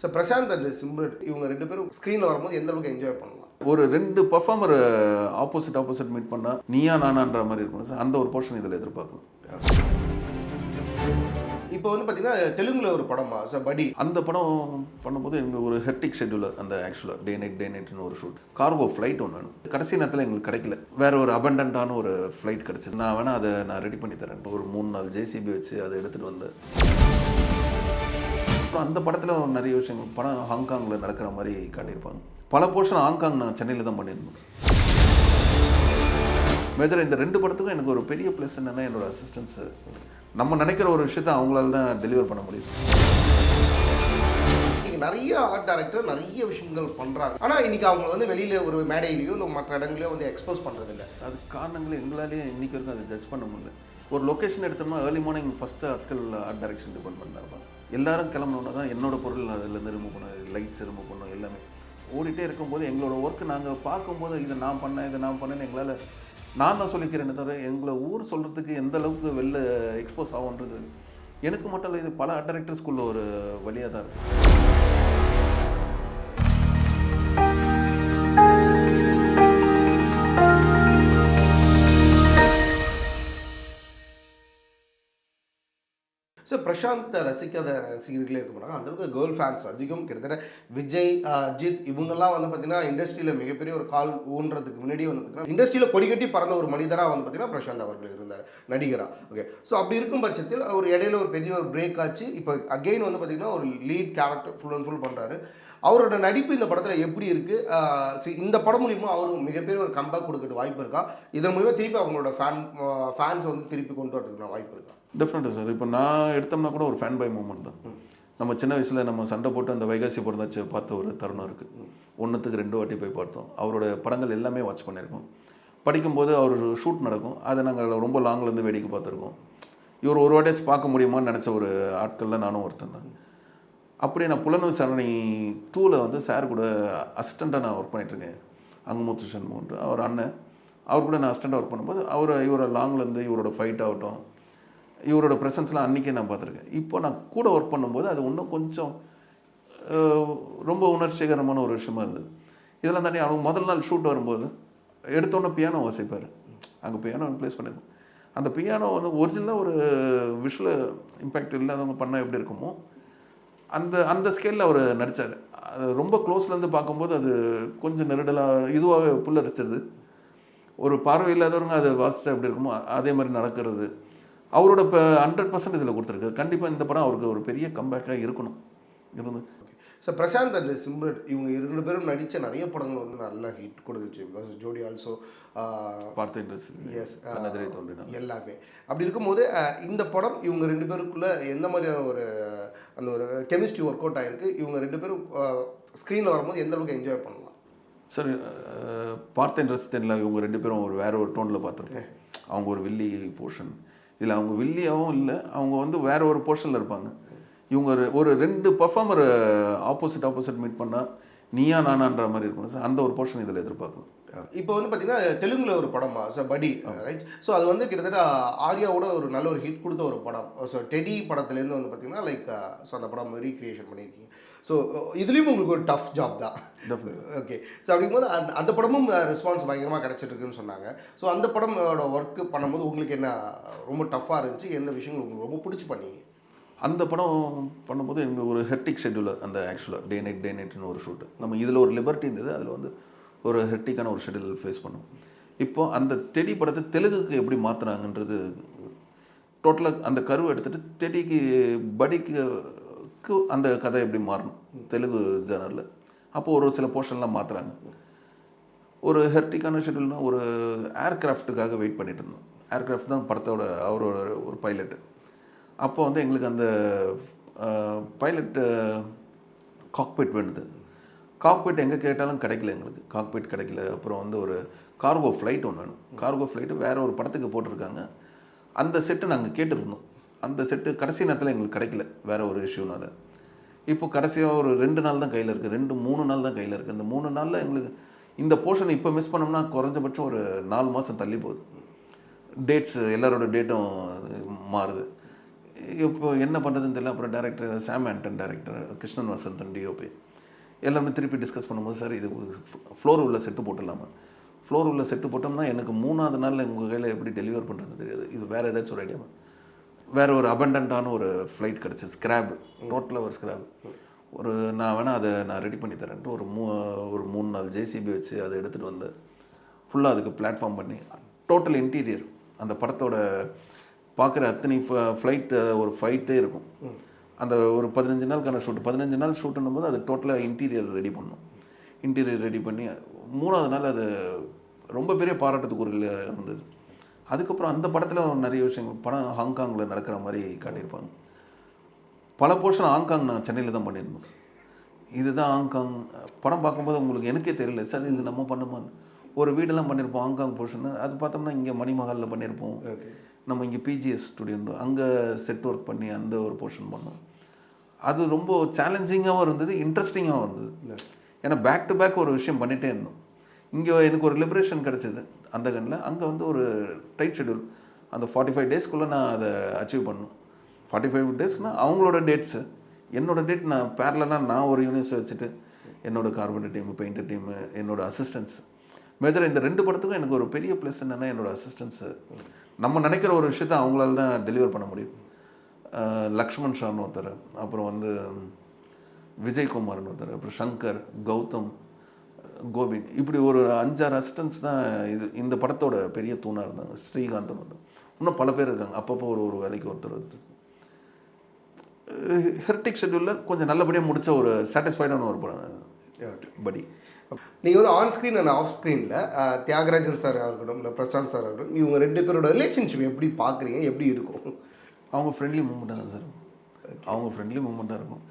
So Prashanth and Simran இவங்க ரெண்டு பேரும் ஸ்க்ரீனில் வரும்போது எந்த அளவுக்கு என்ஜாய் பண்ணலாம்? ஒரு ரெண்டு பர்ஃபார்மர் ஆப்போசிட் ஆப்போசிட் மீட் பண்ணா நீயா நானான்ற மாதிரி இருக்கும். சார் அந்த ஒரு போர்ஷன் இதில் எதிர்பார்க்கலாம். இப்போ வந்து பார்த்தீங்கன்னா தெலுங்குல ஒரு படமா? ஸோ படி. அந்த படம் பண்ணும்போது எங்களுக்கு ஒரு ஹெக்டிக் ஷெட்யூலர் அந்த ஆக்சுவலாக டே நைட் டே நைட்னு ஒரு ஷூட் கார்கோ ஃப்ளைட் ஒன்று வேணும். கடைசி நேரத்தில் எங்களுக்கு கிடைக்கல. வேற ஒரு அபண்டன்டான ஒரு ஃப்ளைட் கிடச்சிது. நான் வேணால் அதை நான் ரெடி பண்ணி தரேன். ஒரு மூணு நாள் ஜேசிபி வச்சு அதை எடுத்துகிட்டு வந்தேன். அந்த படத்தில் நிறைய விஷயங்கள் படம் ஹாங்காங்கில் நடக்கிற மாதிரி காட்டியிருப்பாங்க. பல போர்ஷன் ஹாங்காங் நான் சென்னையில் தான் பண்ணியிருந்தேன். மேஜர் இந்த ரெண்டு படத்துக்கும் எனக்கு ஒரு பெரிய ப்ளஸ் என்னென்னா என்னோட அசிஸ்டன்ஸு நம்ம நினைக்கிற ஒரு விஷயத்தை அவங்களால தான் டெலிவர் பண்ண முடியும் இன்னைக்கு நிறைய ஆர்ட் டைரக்டர் நிறைய விஷயங்கள் பண்றாங்க. ஆனா இன்னைக்கு அவங்க வந்து வெளியில ஒரு மேடையிலயோ இல்லை மற்ற இடங்களையோ வந்து எக்ஸ்போஸ் பண்றது இல்ல அது காரணங்கள் எங்களாலேயே இன்னைக்கு வரைக்கும் அதை ஜட்ஜ் பண்ண முடியல. ஒரு லொக்கேஷன் எடுத்தோம்னா ஏர்லி மார்னிங் ஃபஸ்ட்டு ஆட்கள் ஆர்ட் டைரக்ஷன் டிபார்ட்மெண்ட் இருப்பாங்க எல்லாரும் கிளம்பணுன்னா தான் என்னோட பொருள் அதுலேருந்து ரிமூவ் பண்ண லைட்ஸ் ரிமூவ் பண்ணணும் எல்லாமே. ஓடிட்டே இருக்கும்போது எங்களோட ஒர்க் நாங்கள் பார்க்கும்போது இதை நான் பண்ணேன் இதை நான் பண்ணேன்னு எங்களால் நான் தான் சொல்லிக்கிறேனே தவிர எங்களை ஊர் சொல்கிறதுக்கு எந்த அளவுக்கு வெளில எக்ஸ்போஸ் ஆகுன்றது எனக்கு மட்டும் இல்லை இது பல ஆர்ட் டைரக்டர்ஸ்குள்ள ஒரு வழியாக தான் இருக்குது ஸோ பிரசாந்த் uh, ரசிக்காத ரசிகர்களே இருக்க மாட்டாங்க. அந்தளவுக்கு கேர்ள் ஃபேன்ஸ் அதிகம். கிட்டத்தட்ட விஜய் அஜித் இவங்கெல்லாம் வந்து பார்த்தீங்கன்னா இண்டஸ்ட்ரியில் மிகப்பெரிய ஒரு கால் ஊன்றதுக்கு முன்னாடியே வந்து பார்த்தீங்கன்னா இண்டஸ்ட்ரியில் கொடிக்கட்டி பறந்த ஒரு மனிதராக வந்து பார்த்தீங்கன்னா பிரசாந்த் அவர்கள் இருந்தார். நடிகராக ஓகே ஸோ அப்படி இருக்கும் பட்சத்தில் ஒரு இடையில ஒரு பெரிய ஒரு பிரேக் ஆச்சு. இப்போ அகெயின் வந்து பார்த்தீங்கன்னா ஒரு lead character full and full பண்ணுறாரு அவரோட நடிப்பு இந்த படத்தில் எப்படி இருக்குது இந்த படம் மூலியமாக அவருக்கு மிகப்பெரிய ஒரு கம்பேக் கொடுக்கறது வாய்ப்பு இருக்கா? இதன் மூலிமா திருப்பி அவங்களோட ஃபேன் ஃபேன்ஸ் வந்து திருப்பி கொண்டு வரதுக்கு வாய்ப்பு இருக்கா? டிஃப்ரெண்ட்டு சார் இப்போ நான் எடுத்தோம்னா கூட ஒரு ஃபேன் பை மூமெண்ட் தான் நம்ம சின்ன வயசில் நம்ம சண்டை போட்டு அந்த வைகாசி பிறந்தாச்சு பார்த்த ஒரு தருணம் இருக்குது ஒன்றுத்துக்கு ரெண்டு வாட்டி போய் பார்த்தோம். அவரோட படங்கள் எல்லாமே வாட்ச் பண்ணியிருக்கோம். படிக்கும்போது அவர் ஷூட் நடக்கும். அதை நாங்கள் ரொம்ப லாங்லேருந்து வேடிக்கை பார்த்துருக்கோம். இவர் ஒரு வாட்டியாச்சும் பார்க்க முடியுமான்னு நினச்ச ஒரு ஆட்களில் நானும் ஒருத்தன் தான். அப்படியே நான் புலனு சரணி டூவில் வந்து சார் கூட அசிஸ்டண்ட்டாக நான் ஒர்க் பண்ணிகிட்ருக்கேன் அங்கமுத்து சண்முகன்ட்டு அவர் அண்ணன். அவர் கூட நான் அசிஸ்டண்ட்டாக ஒர்க் பண்ணும்போது அவர் இவரை லாங்லேருந்து இவரோட ஃபைட் ஆகட்டும். இவரோட ப்ரெசன்ஸ்லாம் அன்றைக்கே நான் பார்த்துருக்கேன். இப்போ நான் கூட ஒர்க் பண்ணும்போது அது இன்னும் கொஞ்சம் ரொம்ப உணர்ச்சிகரமான ஒரு விஷயமா இருந்தது. இதெல்லாம் தாண்டி அவங்க முதல் நாள் ஷூட் வரும்போது எடுத்தோன்னே பியானோ வாசிப்பார். அங்கே பியானோ ப்ளேஸ் பண்ணிருக்கோம். அந்த பியானோ வந்து ஒரிஜினலாக ஒரு விஷுவல் இம்பேக்ட் இல்லாதவங்க பண்ணால் எப்படி இருக்குமோ அந்த அந்த ஸ்கேலில் அவர் நடித்தார் அது ரொம்ப க்ளோஸ்லேருந்து பார்க்கும்போது அது கொஞ்சம் நெருடலாக இதுவாகவே புல்லரிச்சிருது. ஒரு பார்வை இல்லாதவங்க அதை வாசிச்சா எப்படி இருக்குமோ அதே மாதிரி நடக்கிறது. அவரோட இப்போ ஹண்ட்ரட் பர்சன்ட் இதில் கொடுத்துருக்கு கண்டிப்பாக இந்த படம் அவருக்கு ஒரு பெரிய கம்பேக்காக இருக்கணும். இருந்து ஸோ பிரசாந்த் அண்ட் சிம்ரன் இவங்க இரண்டு பேரும் நடித்த நிறைய படங்கள் வந்து நல்லா ஹிட் கொடுத்துச்சு. பிகாஸ் ஜோடி ஆல்சோ பார்த்த எஸ் கண்ணெதிரே தோன்றினா எல்லாமே. அப்படி இருக்கும்போது அஹ், இந்த படம் இவங்க ரெண்டு பேருக்குள்ள எந்த மாதிரியான ஒரு அந்த ஒரு கெமிஸ்ட்ரி ஒர்க் அவுட் ஆயிருக்கு? இவங்க ரெண்டு பேரும் ஸ்க்ரீனில் வரும்போது எந்த அளவுக்கு என்ஜாய் பண்ணலாம்? சரி அஹ், பார்த்த இன்ட்ரெஸ்ட் தெரியல. இவங்க ரெண்டு பேரும் ஒரு வேற ஒரு டோனில் பார்த்துருக்கேன் அவங்க ஒரு வில்லி போர்ஷன் இதில் அவங்க வில்லியாகவும் இல்லை அவங்க வந்து வேற ஒரு போர்ஷனில் இருப்பாங்க. இவங்க ஒரு ஒரு ரெண்டு பர்ஃபார்மர் ஆப்போசிட் ஆப்போசிட் மீட் பண்ணால் நீயா நானான்ற மாதிரி இருக்கும் சார் அந்த ஒரு போர்ஷன் இதில் எதிர்பார்க்கலாம் இப்போ வந்து பார்த்தீங்கன்னா தெலுங்குல ஒரு படமா ஸோ படி ரைட் ஸோ அது வந்து கிட்டத்தட்ட ஆர்யாவோட ஒரு நல்ல ஒரு ஹிட் கொடுத்த ஒரு படம். ஸோ டெடி படத்துலேருந்து வந்து பார்த்தீங்கன்னா லைக் ஸோ அந்த படம் ரீக்ரியேஷன் பண்ணியிருக்கீங்க. ஸோ இதுலேயும் உங்களுக்கு ஒரு டஃப் ஜாப் தான். ஓகே ஸோ அப்படிங்கும்போது அந்த அந்த படமும் ரெஸ்பான்ஸ் பயங்கரமாக கிடச்சிட்டு இருக்குன்னு சொன்னாங்க. ஸோ அந்த படமோட ஒர்க் பண்ணும்போது உங்களுக்கு என்ன ரொம்ப டஃப்பாக இருந்துச்சு? எந்த விஷயங்கள் உங்களுக்கு ரொம்ப பிடிச்சி பண்ணீங்க? அந்த படம் பண்ணும்போது எங்களுக்கு ஒரு ஹெக்டிக் ஷெட்யூலர் அந்த ஆக்சுவலாக டே நைட் டே நைட்னு ஒரு ஷூட்டு நம்ம இதில் ஒரு லிபர்ட்டி இருந்தது அதில் வந்து ஒரு ஹெக்டிக்கான ஒரு ஷெட்யூல் ஃபேஸ் பண்ணோம். இப்போ அந்த தெடி படத்தை தெலுங்குக்கு எப்படி மாற்றுறாங்கன்றது டோட்டலாக அந்த கருவை எடுத்துகிட்டு தெடிக்கு படிக்கு அந்த கதை எப்படி மாறணும் தெலுங்கு ஜேனரில் அப்போது ஒரு சில போர்ஷன்லாம் மாற்றுறாங்க ஒரு ஹெர்டிக்கான ஷெட்யூல்னால் ஒரு ஏர்க்ராஃப்ட்டுக்காக வெயிட் பண்ணிகிட்டு இருந்தோம். ஏர்க்ராஃப்ட் தான் படத்தோட அவரோட ஒரு பைலட்டு அப்போ வந்து எங்களுக்கு அந்த பைலட்டு காக்பிட் வேணுது. காக்பிட் எங்கே கேட்டாலும் கிடைக்கல எங்களுக்கு. காக்பிட் கிடைக்கல. அப்புறம் வந்து ஒரு கார்கோ ஃப்ளைட் ஒன்று வேணும். கார்கோ ஃப்ளைட்டு வேறு ஒரு படத்துக்கு போட்டிருக்காங்க. அந்த செட்டு நாங்கள் கேட்டிருந்தோம். அந்த செட்டு கடைசி நேரத்தில் எங்களுக்கு கிடைக்கல. வேறு ஒரு இஷ்யூனால் இப்போ கடைசியாக ஒரு ரெண்டு நாள் தான் கையில் இருக்குது ரெண்டு மூணு நாள் தான் கையில் இருக்குது இந்த மூணு நாளில் எங்களுக்கு இந்த போர்ஷன் இப்போ மிஸ் பண்ணோம்னா குறைஞ்சபட்சம் ஒரு நாலு மாதம் தள்ளி போகுது. டேட்ஸ் எல்லாரோட டேட்டும் மாறுது. இப்போ என்ன பண்ணுறதுன்னு தெரியல. அப்புறம் director Sam Anton director Krishnan Vasanthan DOP எல்லாமே திருப்பி டிஸ்கஸ் பண்ணும்போது சார் இது ஃப்ளோர் உள்ள செட்டு போட்டுடலாமா? ஃப்ளோர் உள்ள செட்டு போட்டோம்னா எனக்கு மூணாவது நாளில் உங்கள் கையில் எப்படி டெலிவர் பண்ணுறது தெரியாது. இது வேறு ஏதாச்சும் ஒரு ஐடியா வேறு ஒரு அபண்டன்ட்டான ஒரு ஃப்ளைட் கிடச்சிது. ஸ்க்ராப் ரோட்டில் ஒரு ஸ்க்ராப் ஒரு நான் வேணால் அதை நான் ரெடி பண்ணி தரேன்ட்டு ஒரு மூ ஒரு மூணு நாள் ஜேசிபி வச்சு அதை எடுத்துகிட்டு வந்து ஃபுல்லாக அதுக்கு பிளாட்ஃபார்ம் பண்ணி டோட்டல் இன்டீரியர் அந்த படத்தோட பார்க்குற அத்தனை ஃப்ளைட் ஒரு ஃபைட்டே இருக்கும். அந்த ஒரு பதினஞ்சு நாளுக்கான ஷூட் பதினஞ்சு நாள் ஷூட்டுன்னும் போது அது டோட்டலாக இன்டீரியர் ரெடி பண்ணணும் இன்டீரியர் ரெடி பண்ணி மூணாவது நாள் அது ரொம்ப பெரிய பாராட்டத்துக்கு ஒரு இருந்தது. அதுக்கப்புறம் அந்த படத்தில் நிறைய விஷயங்கள் படம் ஹாங்காங்கில் நடக்கிற மாதிரி காட்டியிருப்பாங்க. பல போர்ஷன் ஹாங்காங் நான் சென்னையில் தான் பண்ணியிருந்தோம். இதுதான் ஹாங்காங். படம் பார்க்கும்போது உங்களுக்கு எனக்கே தெரியல சார் இது நம்ம பண்ணுமா ஒரு வீடெல்லாம் பண்ணியிருப்போம் ஹாங்காங் போர்ஷன் அது பார்த்தோம்னா இங்கே மணிமஹாலில் பண்ணியிருப்போம். நம்ம இங்கே பிஜிஎஸ் ஸ்டுடியோ அங்கே செட் ஒர்க் பண்ணி அந்த ஒரு போர்ஷன் பண்ணோம். அது ரொம்ப சேலஞ்சிங்காகவும் இருந்தது இன்ட்ரெஸ்டிங்காகவும் இருந்தது. ஏன்னா பேக் டு பேக் ஒரு விஷயம் பண்ணிகிட்டே இருந்தோம். இங்கே எனக்கு ஒரு லிபரேஷன் கிடச்சிது அந்த கண்ணில் அங்கே வந்து ஒரு டைட் ஷெட்யூல் அந்த ஃபார்ட்டி ஃபைவ் டேஸ்க்குள்ளே நான் அதை அச்சீவ் பண்ணணும் ஃபார்ட்டி ஃபைவ் டேஸ்க்குனா அவங்களோட டேட்ஸு என்னோட டேட் நான் பேரலாக நான் ஒரு யூனிவர்ஸ் வச்சுட்டு என்னோட கார்பெண்டர் டீமு பெயிண்டர் டீமு என்னோட அசிஸ்டன்ஸ் மேஜர் இந்த ரெண்டு படத்துக்கும் எனக்கு ஒரு பெரிய ப்ளஸ் என்னென்னா என்னோட அசிஸ்டன்ஸு நம்ம நினைக்கிற ஒரு விஷயத்த அவங்களால தான் டெலிவர் பண்ண முடியும். லக்ஷ்மண் ஷான்னு ஒருத்தர் அப்புறம் வந்து விஜயகுமார்னு ஒருத்தர் அப்புறம் சங்கர் கௌதம் கோபின் இப்படி ஒரு அஞ்சாறு அசிஸ்டன்ஸ் தான் இது இந்த படத்தோட பெரிய தூணாக இருந்தாங்க. ஸ்ரீகாந்த் வந்து இன்னும் பல பேர் இருக்காங்க. அப்பப்போ ஒரு ஒரு வேலைக்கு ஒருத்தர் ஒருத்தர் ஹெர்டிக் ஷெட்யூலில் கொஞ்சம் நல்லபடியாக முடிச்ச ஒரு சாட்டிஸ்ஃபைடான ஒரு படம் படி. நீங்கள் வந்து ஆன் ஸ்க்ரீன் அண்ட் ஆஃப் ஸ்க்ரீனில் தியாகராஜன் சார் இருக்கட்டும் இல்லை பிரசாந்த் சார் இருக்கட்டும் இவங்க ரெண்டு பேரோட ரிலேஷன்ஷிப் எப்படி பார்க்குறீங்க எப்படி இருக்கும்? அவங்க ஃப்ரெண்ட்லி மூமெண்ட்டாக தான் சார் அவங்க ஃப்ரெண்ட்லி மூமெண்ட்டாக இருக்கும்.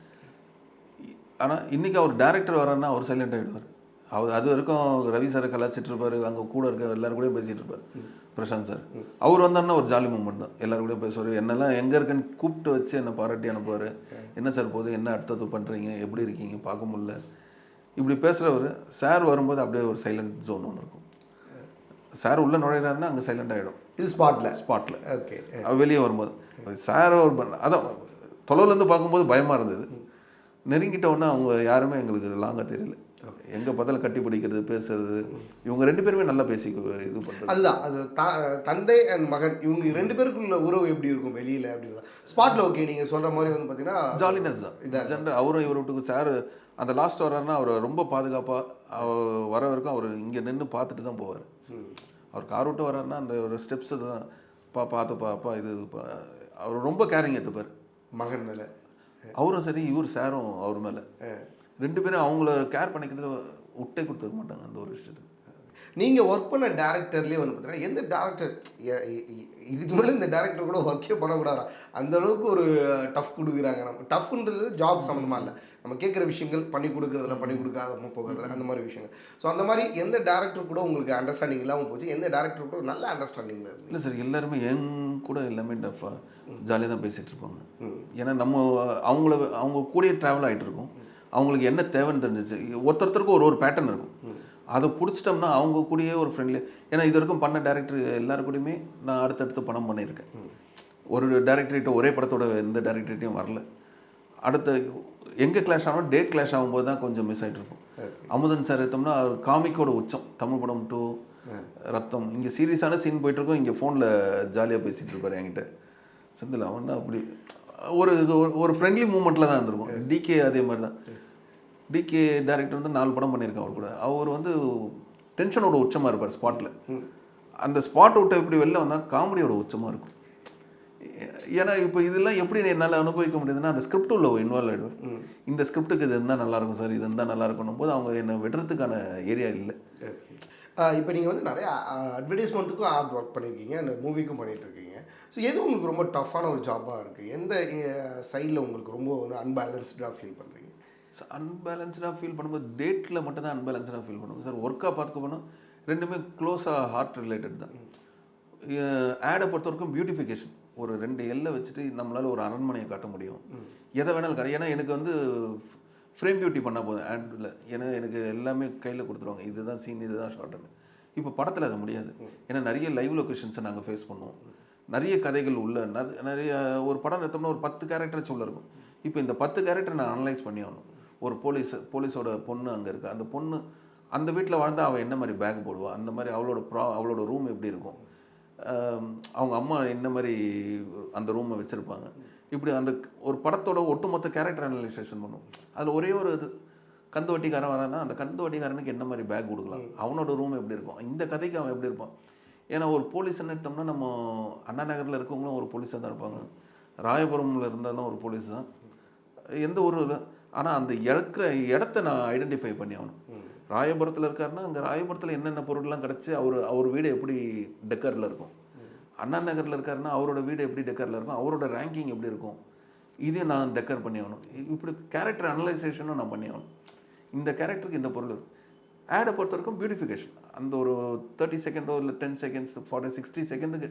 ஆனால் இன்றைக்கி அவர் டேரக்டர் வராருன்னா அவர் சைலண்ட் ஆகிடுவார் அவர் அது வரைக்கும் ரவி சாரை கலாச்சிட்டு இருப்பாரு அங்கே கூட இருக்க எல்லாரும் கூடயும் பேசிகிட்டு இருப்பார் பிரசாந்த் சார் அவர் வந்தாருன்னா ஒரு ஜாலி மூமெண்ட் தான். எல்லாரும் கூடயும் பேசுவார். என்னெல்லாம் எங்கே இருக்குன்னு கூப்பிட்டு வச்சு என்னை பாராட்டி அனுப்புவார். என்ன சார் போகுது? என்ன அடுத்தது பண்ணுறீங்க எப்படி இருக்கீங்க? பார்க்க முடியல. இப்படி பேசுகிறவர் சார் வரும்போது அப்படியே ஒரு சைலண்ட் ஜோன் ஒன்று இருக்கும். சார் உள்ளே நுழையிறாருன்னா அங்கே சைலண்ட் ஆகிடும் இது ஸ்பாட்டில் ஸ்பாட்டில் ஓகே வெளியே வரும்போது. சார் ஒரு பண்ண அதான் தொலைவுலேருந்து பார்க்கும்போது பயமாக இருந்தது. நெருங்கிட்ட உடனே அவங்க யாருமே எங்களுக்கு லாங்காக தெரியல. எங்கே பார்த்தாலும் கட்டி பிடிக்கிறது பேசுறது இவங்க ரெண்டு பேருமே நல்லா பேசி இது பண்ணுறது அதுதான் அது த- தந்தை அண்ட் மகன் இவங்க ரெண்டு பேருக்குள்ள உறவு எப்படி இருக்கும் வெளியில் அப்படின்னா? ஸ்பாட்டில் ஓகே நீங்கள் சொல்கிற மாதிரி வந்து பார்த்தீங்கன்னா ஜாலினஸ் தான். ஜென்ரல் அவரும் இவர் விட்டுக்கு சார் அந்த லாஸ்ட் வர்றாருன்னா அவர் ரொம்ப பாதுகாப்பாக வர வரைக்கும் அவர் இங்கே நின்று பார்த்துட்டு தான் போவார். அவர் கார் விட்டு வர்றாருன்னா அந்த ஒரு ஸ்டெப்ஸ் தான். பா பார்த்துப்பா அப்பா இது. அவர் ரொம்ப கேரிங் எடுத்துப்பார் மகன் மேலே. அவரும் சரி இவர் சாரும் அவர் மேலே. ரெண்டு பேரும் அவங்கள கேர் பண்ணிக்கிறதுல விட்டே கொடுத்துக்க மாட்டாங்க அந்த ஒரு விஷயத்துக்கு. நீங்கள் ஒர்க் பண்ண டேரக்டர்லேயே வந்து பார்த்தீங்கன்னா எந்த டேரக்டர் இதுக்கு மேலே இந்த டேரக்டர் கூட ஒர்க்கே பண்ணக்கூடாதா? அந்த அளவுக்கு ஒரு டஃப் கொடுக்குறாங்க நம்ம. டஃப்ன்றது ஜாப் சம்மந்தமாக இல்லை. நம்ம கேட்குற விஷயங்கள் பண்ணி கொடுக்குறதுல பண்ணி கொடுக்காத போகிறதுல அந்த மாதிரி விஷயங்கள். ஸோ அந்த மாதிரி எந்த டேரக்டர் கூட உங்களுக்கு அண்டர்ஸ்டாண்டிங் இல்லாமல் போச்சு எந்த டேரக்டர் கூட நல்ல அண்டர்ஸ்டாண்டிங்கில் இருந்து இல்லை சார் எல்லாருமே என் கூட எல்லாமே டஃபாக ஜாலியாக தான் பேசிகிட்டு இருப்பாங்க. ஏன்னா நம்ம அவங்கள அவங்க கூடயே ட்ராவல் ஆகிட்டு இருக்கோம். அவங்களுக்கு என்ன தேவைன்னு தெரிஞ்சிச்சு. ஒருத்தருத்தருக்கும் ஒரு ஒரு பேட்டர்ன் இருக்கும். அதை பிடிச்சிட்டோம்னா அவங்க கூடயே ஒரு ஃப்ரெண்ட்லி ஏன்னா இது வரைக்கும் பண்ண டேரக்டர் எல்லாரு கூடயுமே நான் அடுத்தடுத்து படம் பண்ணியிருக்கேன். ஒரு டேரக்டர்கிட்ட ஒரே படத்தோட எந்த டேரக்டர்கிட்டையும் வரல. அடுத்த எங்கே கிளாஷ் ஆகணும் டேட் கிளாஷ் ஆகும்போது தான் கொஞ்சம் மிஸ் ஆகிட்டு இருக்கும் அமுதன் சார் எடுத்தோம்னா காமிக்கோட உச்சம். தமிழ் படம் டூ ரத்தம். இங்கே சீரியஸான சீன் போயிட்டு இருக்கோம். இங்கே ஃபோனில் ஜாலியாக பேசிகிட்டு இருப்பார் என்கிட்ட. செந்தில் அவன் தான் அப்படி ஒரு ஒரு- ஒரு ஃப்ரெண்ட்லி மூமெண்ட்டில் தான் இருந்திருக்கும். டிகே அதே மாதிரி தான். டிகே டேரக்டர் வந்து நாலு படம் பண்ணியிருக்கேன் அவர் கூட. அவர் வந்து டென்ஷனோட உச்சமாக இருப்பார் ஸ்பாட்டில் அந்த ஸ்பாட் விட்டு எப்படி வெளில வந்தால் காமெடியோட உச்சமாக இருக்கும். ஏன்னா இப்போ இதெல்லாம் எப்படி என்னால் அனுபவிக்க முடியுதுன்னா அந்த ஸ்கிரிப்ட் உள்ள இன்வால்வ் ஆகிடுவேன் இந்த ஸ்கிரிப்டுக்கு இது இருந்தால் நல்லாயிருக்கும் சார் இது இருந்தால் நல்லா இருக்கணும் போது அவங்க என்னை விடுறதுக்கான ஏரியா இல்லை. இப்போ நீங்கள் வந்து நிறைய அட்வர்டைஸ்மெண்ட்டுக்கும் ஆப் ஒர்க் பண்ணியிருக்கீங்க அந்த மூவிக்கும் பண்ணிட்டு இருக்கீங்க. ஸோ எது உங்களுக்கு ரொம்ப டஃப்பான ஒரு ஜாப்பாக இருக்குது எந்த சைடில் உங்களுக்கு ரொம்ப வந்து அன்பேலன்ஸ்டாக ஃபீல் பண்ணுறீங்க அன்பேலன்ஸ்டாக ஃபீல் பண்ணும்போது டேட்டில் மட்டும் தான் அன்பேலன்ஸ்டாக ஃபீல் பண்ணுவோம். சார் ஒர்க்காக பார்த்துக்க போனால் ரெண்டுமே க்ளோஸாக ஹார்ட் ரிலேட்டட் தான். ஆடை பொறுத்த வரைக்கும் பியூட்டிஃபிகேஷன் ஒரு ரெண்டு எல்லை வச்சுட்டு நம்மளால் ஒரு அரண்மனையை காட்ட முடியும். எதை வேணாலும் காட்ட ஏன்னா எனக்கு வந்து ஃப்ரேம் பியூட்டி பண்ணால் போதும். ஆடில் ஏன்னா எனக்கு எல்லாமே கையில் கொடுத்துருவாங்க. இதுதான் சீன் இதுதான் ஷார்ட்னு இப்போ படத்தில் அது முடியாது. ஏன்னா நிறைய லைவ் லொக்கேஷன்ஸை நாங்கள் ஃபேஸ் பண்ணுவோம். நிறைய கதைகள் உள்ள நிறைய ஒரு படம் எடுத்தோம்னா ஒரு பத்து கேரக்டர் உள்ள இருக்கும். இப்போ இந்த பத்து கேரக்டர் நான் அனலைஸ் பண்ணி ஆகணும். ஒரு போலீஸ் போலீஸோட பொண்ணு அங்கே இருக்கு. அந்த பொண்ணு அந்த வீட்டில் வாழ்ந்தா அவள் என்ன மாதிரி பேக் போடுவா? அந்த மாதிரி அவளோட ப்ரா அவளோட ரூம் எப்படி இருக்கும்? அவங்க அம்மா என்ன மாதிரி அந்த ரூமை வச்சுருப்பாங்க? இப்படி அந்த ஒரு படத்தோட ஒட்டுமொத்த கேரக்டர் அனலைசேஷன் பண்ணும். அதில் ஒரே ஒரு இது கந்து வட்டிக்காரன் வரானா அந்த கந்து வட்டிக்காரனுக்கு என்ன மாதிரி பேக் கொடுக்கலாம்? அவனோட ரூம் எப்படி இருக்கும்? இந்த கதைக்கு அவன் எப்படி இருப்பான்? ஏன்னா ஒரு போலீஸ்ன்னு எடுத்தோம்னா நம்ம அண்ணா நகரில் இருக்கவங்களும் ஒரு போலீஸாக தான் இருப்பாங்க. ராயபுரமில் இருந்தாலும் ஒரு போலீஸ் தான். எந்த ஒரு ஆனால் அந்த இருக்கிற இடத்த நான் ஐடென்டிஃபை பண்ணி ஆகணும். ராயபுரத்தில் இருக்காருன்னா அங்கே ராயபுரத்தில் என்னென்ன பொருள்லாம் கிடச்சி அவர் அவர் வீடு எப்படி டெக்கரில் இருக்கும்? அண்ணா நகரில் இருக்காருன்னா அவரோட வீடு எப்படி டெக்கரில் இருக்கும்? அவரோட ரேங்கிங் எப்படி இருக்கும்? இதையும் நான் டெக்கர் பண்ணி ஆகணும். இப்படி கேரக்டர் அனலைசேஷனும் நான் பண்ணி ஆகணும். இந்த கேரக்டருக்கு இந்த பொருள் ஆடை பொறுத்த வரைக்கும் பியூட்டிஃபிகேஷன் அந்த ஒரு தேர்ட்டி செகண்டோ இல்லை டென் செகண்ட்ஸ் ஃபார்ட்டி சிக்ஸ்டி செகண்டுக்கு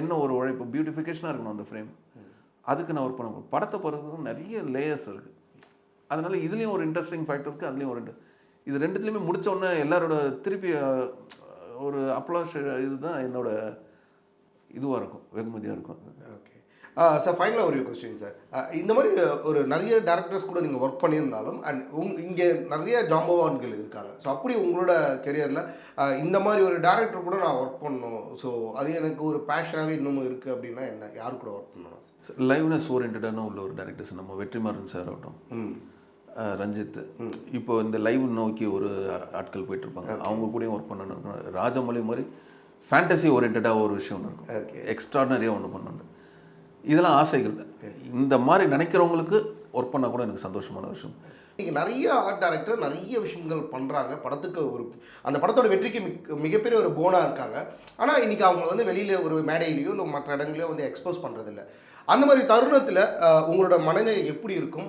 என்ன ஒரு உழைப்பு? பியூட்டிஃபிகேஷனாக இருக்கணும் அந்த ஃப்ரேம் அதுக்கு நான் ஒர்க் பண்ண படத்தை பொறுத்தவரைக்கும் நிறைய லேயர்ஸ் இருக்குது அதனால் இதுலேயும் ஒரு இன்ட்ரெஸ்டிங் ஃபேக்டர் இருக்குது அதுலேயும் ஒரு இது ரெண்டுத்துலேயுமே முடித்தோடனே எல்லாரோட திருப்பி ஒரு அப்ளாஷ் இதுதான் என்னோட இதுவாக இருக்கும் வெகுமதியாக இருக்கும். ஓகே சார் ஃபைனலாக ஒரு கொஸ்டின் சார் இந்த மாதிரி ஒரு நிறைய டேரக்டர்ஸ் கூட நீங்கள் ஒர்க் பண்ணியிருந்தாலும் அண்ட் உங் இங்கே நிறைய ஜாம்பவான்கள் இருக்காங்க. ஸோ அப்படி உங்களோட கெரியரில் இந்த மாதிரி ஒரு டேரக்டர் கூட நான் ஒர்க் பண்ணணும். ஸோ அது எனக்கு ஒரு பேஷனாகவே இன்னமும் இருக்குது அப்படின்னா என்ன? யார் கூட ஒர்க் பண்ணணும்? லைவ்னஸ் ஓரியன்டான உள்ள ஒரு டேரக்டர்ஸ் நம்ம வெற்றிமாறன் சார் ஆகட்டும். ரஞ்சித். இப்போ இந்த லைவ் நோக்கி ஒரு ஆட்கள் போயிட்டு இருப்பாங்க அவங்க கூடயும் ஒர்க் பண்ணணும். ராஜமொழி மாதிரி ஃபேண்டசி ஓரியன்டாக ஒரு விஷயம் ஒன்று இருக்கும். எக்ஸ்ட்ராடனரியாக ஒன்று பண்ணணும். இதெல்லாம் ஆசைகள். இந்த மாதிரி நினைக்கிறவங்களுக்கு ஒர்க் பண்ணால் கூட எனக்கு சந்தோஷமான விஷயம். இன்னைக்கு நிறைய ஆர்ட் டைரக்டர் நிறைய விஷயங்கள் பண்ணுறாங்க படத்துக்கு ஒரு அந்த படத்தோட வெற்றிக்கு மிக மிகப்பெரிய ஒரு போனாக இருக்காங்க. ஆனால் இன்னைக்கு அவங்க வந்து வெளியில் ஒரு மேடையிலையோ இல்லை மற்ற இடங்களையோ வந்து எக்ஸ்போஸ் பண்ணுறதில்ல அந்த மாதிரி தருணத்தில் உங்களோட மனநிலை எப்படி இருக்கும்?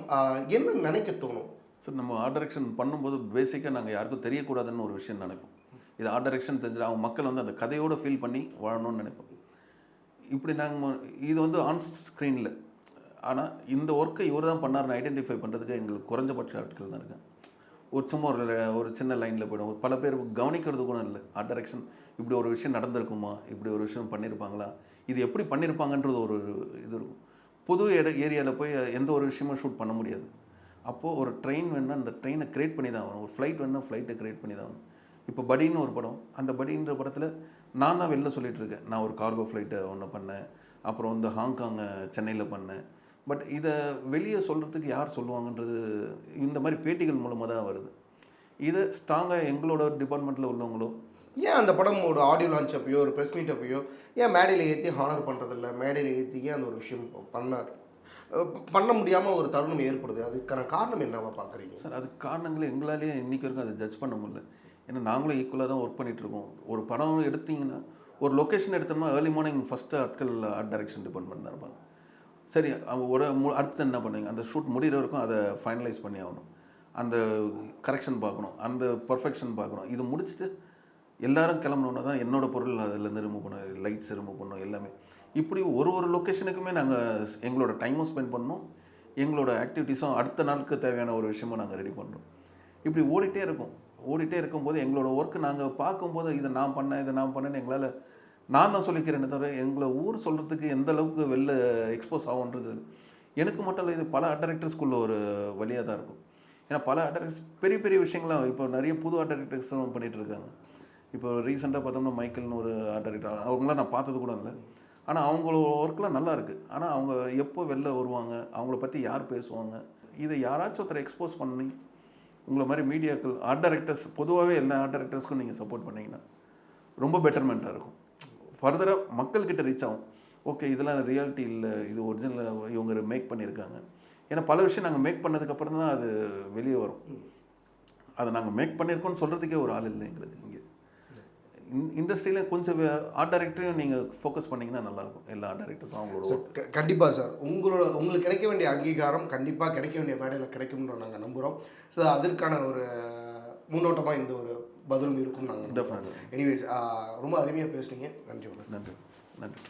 என்ன நினைக்க தோணும்? சார் நம்ம ஆர்ட் டைரக்ஷன் பண்ணும்போது பேசிக்காக நாங்கள் யாருக்கும் தெரியக்கூடாதுன்னு ஒரு விஷயம் நினைப்போம். இது ஆர்ட் டைரக்ஷன் தெரிஞ்சு அவங்க மக்கள் வந்து அந்த கதையோட ஃபீல் பண்ணி வாழணும்னு நினைப்போம். இப்படி நாங்கள் இது வந்து ஆன் ஸ்க்ரீனில் ஆனால் இந்த ஒர்க்கை இவர் தான் பண்ணார்னு ஐடென்டிஃபை பண்ணுறதுக்கு எங்களுக்கு குறைஞ்சபட்ச ஆட்கள் தான் இருக்கேன் ஒரு சும்மா ஒரு ஒரு சின்ன லைனில் போய்டும். ஒரு பல பேர் கவனிக்கிறது கூட இல்லை. ஆர்ட் டைரக்ஷன் இப்படி ஒரு விஷயம் நடந்திருக்குமா? இப்படி ஒரு விஷயம் பண்ணியிருப்பாங்களா இது எப்படி பண்ணியிருப்பாங்கன்றது ஒரு இது இருக்கும். புது இட ஏரியாவில் போய் எந்த ஒரு விஷயமும் ஷூட் பண்ண முடியாது. அப்போது ஒரு ட்ரெயின் வேணுன்னா அந்த ட்ரெயினை கிரியேட் பண்ணி தான் ஆகணும். ஒரு ஃப்ளைட் வேணுன்னா ஃப்ளைட்டை கிரியேட் பண்ணி தான் ஆகணும். இப்போ படின்னு ஒரு படம் அந்த படின்ற படத்தில் நான் தான் வெளில சொல்லிட்டு இருக்கேன் நான் ஒரு கார்கோ ஃப்ளைட்டை ஒன்று பண்ணேன். அப்புறம் வந்து ஹாங்காங்கை சென்னையில் பண்ணேன். பட் இதை வெளியே சொல்கிறதுக்கு யார் சொல்லுவாங்கன்றது இந்த மாதிரி பேட்டிகள் மூலமாக தான் வருது. இதை ஸ்ட்ராங்காக எங்களோட டிபார்ட்மெண்ட்டில் உள்ளவங்களோ? ஏன் அந்த படம் ஒரு ஆடியோ லான்ச் அப்பயோ ஒரு ப்ரெஸ் மீட் அப்பயோ ஏன் மேடையில் ஏற்றி ஹானர் பண்ணுறதில்ல மேடையில் ஏற்றி ஏன் அந்த ஒரு விஷயம் பண்ண அஹ் பண்ண முடியாமல் ஒரு தருணம் ஏற்படுது. அதுக்கான காரணம் என்னவா பார்க்குறீங்க சார் அதுக்கு காரணங்களை எங்களாலேயே இன்றைக்கி வரைக்கும் அதை ஜட்ஜ் பண்ண முடியல. ஏன்னா நாங்களும் ஈக்குவலாக தான் ஒர்க் பண்ணிகிட்ருக்கோம் ஒரு படம் எடுத்தீங்கன்னா ஒரு லொக்கேஷன் எடுத்தோம்னா ஏர்லி மார்னிங் ஃபஸ்ட்டு ஆட்கள் ஆர்ட் டைரக்ஷன் டிபார்ட்மெண்ட் தான் இருப்பாங்க. சரி அவங்க ஒரு மு- அடுத்து என்ன பண்ணுவீங்க? அந்த ஷூட் முடிகிற வரைக்கும் அதை ஃபைனலைஸ் பண்ணி ஆகணும். அந்த கரெக்ஷன் பார்க்கணும். அந்த பர்ஃபெக்ஷன் பார்க்கணும். இது முடிச்சுட்டு எல்லாரும் கிளம்பணுன்னா தான் என்னோட பொருள் அதுலேருந்து ரிமூவ் பண்ணணும். லைட்ஸ் ரிமூவ் பண்ணணும் எல்லாமே. இப்படி ஒரு ஒரு லொக்கேஷனுக்குமே நாங்கள் எங்களோட டைமும் ஸ்பெண்ட் பண்ணோம் எங்களோட ஆக்டிவிட்டீஸும் அடுத்த நாளுக்கு தேவையான ஒரு விஷயமும் நாங்கள் ரெடி பண்ணுறோம் இப்படி ஓடிட்டே இருக்கும். ஓடிட்டே இருக்கும்போது எங்களோட ஒர்க்கு நாங்கள் பார்க்கும்போது இதை நான் பண்ணேன் இதை நான் பண்ணேன்னு எங்களால் நான் தான் சொல்லிக்கிறேனே தவிர எங்களை ஊர் சொல்கிறதுக்கு எந்த அளவுக்கு வெளில எக்ஸ்போஸ் ஆகுன்றது எனக்கு மட்டும் இல்லை இது பல டைரக்டர்ஸ்குள்ள ஒரு வழியாக தான் இருக்கும். ஏன்னா பல டைரக்டர்ஸ் பெரிய பெரிய விஷயங்கள்லாம் இப்போ நிறைய புது ஆர்ட் டைரக்டர்ஸும் பண்ணிகிட்டு இருக்காங்க. இப்போ ரீசெண்டாக பார்த்தோம்னா மைக்கேல்னு ஒரு ஆர்ட் அவங்களாம் நான் பார்த்தது கூட இல்லை. ஆனால் அவங்களோட ஒர்க்லாம் நல்லா இருக்குது ஆனால் அவங்க எப்போ வெளில வருவாங்க அவங்கள பற்றி யார் பேசுவாங்க இதை யாராச்சும் ஒருத்தர் எக்ஸ்போஸ் பண்ணி உங்களை மாதிரி மீடியாக்கள் ஆர்ட் டைரக்டர்ஸ் பொதுவாகவே எல்லா ஆர்ட் டைரக்டர்ஸ்க்கும் நீங்கள் சப்போர்ட் பண்ணீங்கன்னா ரொம்ப பெட்டர்மெண்ட்டாக இருக்கும். ஃபர்தராக மக்கள்கிட்ட ரீச் ஆகும். ஓகே இதெல்லாம் ரியாலிட்டி இல்லை இது ஒரிஜினல் இவங்க மேக் பண்ணியிருக்காங்க. ஏன்னா பல விஷயம் நாங்கள் மேக் பண்ணதுக்கப்புறம் தான் அது வெளியே வரும். அதை நாங்கள் மேக் பண்ணியிருக்கோம்னு சொல்கிறதுக்கே ஒரு ஆள் இல்லை எங்களுக்கு இங்கே. இண்டஸ்ட்ரியில் கொஞ்சம் ஆர்ட் டைரக்டரையும் நீங்கள் ஃபோக்கஸ் பண்ணிங்கன்னா நல்லாயிருக்கும். எல்லா ஆர்ட் டைரக்டர்ஸும் அவங்களோட கண்டிப்பாக சார் உங்களோட உங்களுக்கு கிடைக்க வேண்டிய அங்கீகாரம் கண்டிப்பாக கிடைக்க வேண்டிய மேடையில் கிடைக்கும்னு நாங்கள் நம்புகிறோம் ஸோ அதற்கான ஒரு முன்னோட்டமாக இந்த ஒரு பதிலும் இருக்கும் நாங்கள். எனிவேஸ் ரொம்ப அருமையாக பேசுனீங்க. நன்றி நன்றி. நன்றி.